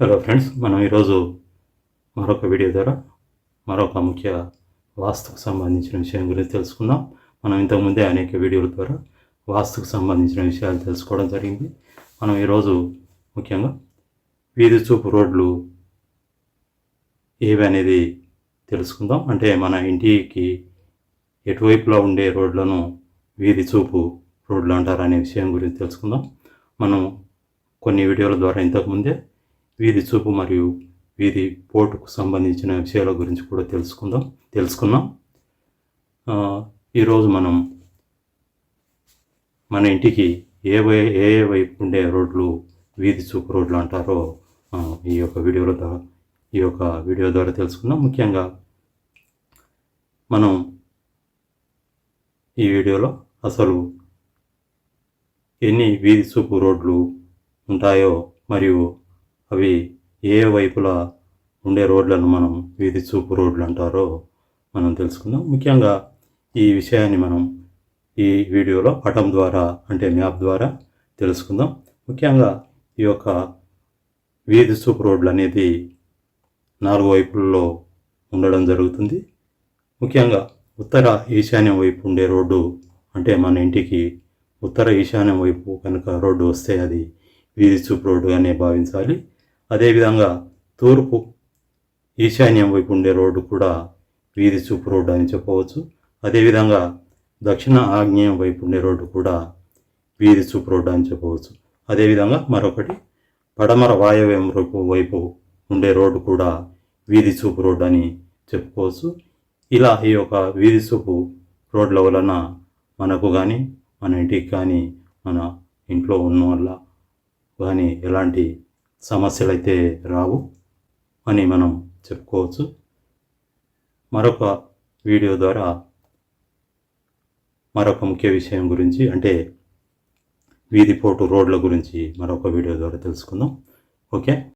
Hello friends మనం ఈరోజు మరొక వీడియో ద్వారా మరొక ముఖ్య వాస్తుకు సంబంధించిన విషయం గురించి తెలుసుకుందాం. మనం ఇంతకుముందే అనేక వీడియోల ద్వారా వాస్తుకు సంబంధించిన విషయాలు తెలుసుకోవడం జరిగింది. మనం ఈరోజు ముఖ్యంగా వీధి చూపు రోడ్లు ఏవి అనేది తెలుసుకుందాం. అంటే మన ఇంటికి ఎటువైపులో ఉండే రోడ్లను వీధి చూపు రోడ్లు అంటారు అనే విషయం గురించి తెలుసుకుందాం. మనం కొన్ని వీడియోల ద్వారా ఇంతకుముందే వీధి చూపు మరియు వీధి పోటుకు సంబంధించిన విషయాల గురించి కూడా తెలుసుకుందాం తెలుసుకున్నాం. ఈరోజు మనం మన ఇంటికి ఏ వై ఏ ఏ వైపు ఉండే రోడ్లు వీధి చూపు రోడ్లు అంటారో ఈ యొక్క వీడియోల ద్వారా ఈ యొక్క వీడియో ద్వారా తెలుసుకుందాం. ముఖ్యంగా మనం ఈ వీడియోలో అసలు ఎన్ని వీధి చూపు రోడ్లు ఉంటాయో మరియు అవి ఏ వైపులా ఉండే రోడ్లను మనం వీధి చూపు రోడ్లు అంటారో మనం తెలుసుకుందాం. ముఖ్యంగా ఈ విషయాన్ని మనం ఈ వీడియోలో పటం ద్వారా అంటే మ్యాప్ ద్వారా తెలుసుకుందాం. ముఖ్యంగా ఈ యొక్క వీధి చూపు రోడ్లు అనేది నాలుగు వైపుల్లో ఉండడం జరుగుతుంది. ముఖ్యంగా ఉత్తర ఈశాన్యం వైపు ఉండే రోడ్డు అంటే మన ఇంటికి ఉత్తర ఈశాన్యం వైపు కనుక రోడ్డు వస్తే అది వీధి చూపు రోడ్డుగానే భావించాలి. అదేవిధంగా తూర్పు ఈశాన్యం వైపు ఉండే రోడ్డు కూడా వీధి చూపు రోడ్డు అని చెప్పవచ్చు. అదేవిధంగా దక్షిణ ఆగ్నేయం వైపు ఉండే రోడ్డు కూడా వీధి చూపు రోడ్డు అని చెప్పవచ్చు. అదేవిధంగా మరొకటి పడమర వాయవ్యం వైపు వైపు ఉండే రోడ్డు కూడా వీధి చూపు రోడ్డు అని చెప్పుకోవచ్చు. ఇలా ఈ యొక్క వీధి చూపు రోడ్ల వలన మనకు కానీ మన ఇంటికి కానీ మన ఇంట్లో ఉన్న వల్ల కానీ ఎలాంటి సమస్యలు అయితే రావు అని మనం చెప్పుకోవచ్చు. మరొక వీడియో ద్వారా మరొక ముఖ్య విషయం గురించి అంటే వీధిపోటు రోడ్ల గురించి మరొక వీడియో ద్వారా తెలుసుకుందాం. ఓకే?